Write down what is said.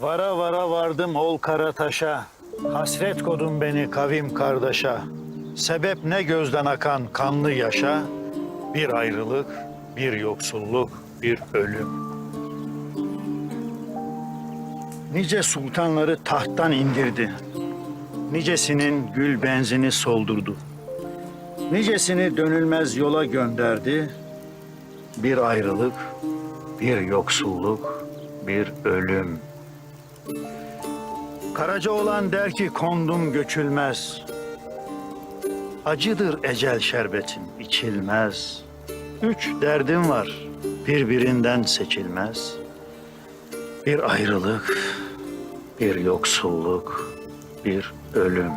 Vara vara vardım ol Karataş'a. Hasret kodun beni kavim kardeşa. Sebep ne gözden akan kanlı yaşa? Bir ayrılık, bir yoksulluk, bir ölüm. Nice sultanları tahttan indirdi. Nicesinin gül benzini soldurdu. Nicesini dönülmez yola gönderdi. Bir ayrılık, bir yoksulluk, bir ölüm. Karaca olan der ki kondum göçülmez. Acıdır ecel şerbetim içilmez. Üç derdim var birbirinden seçilmez. Bir ayrılık, bir yoksulluk, bir ölüm.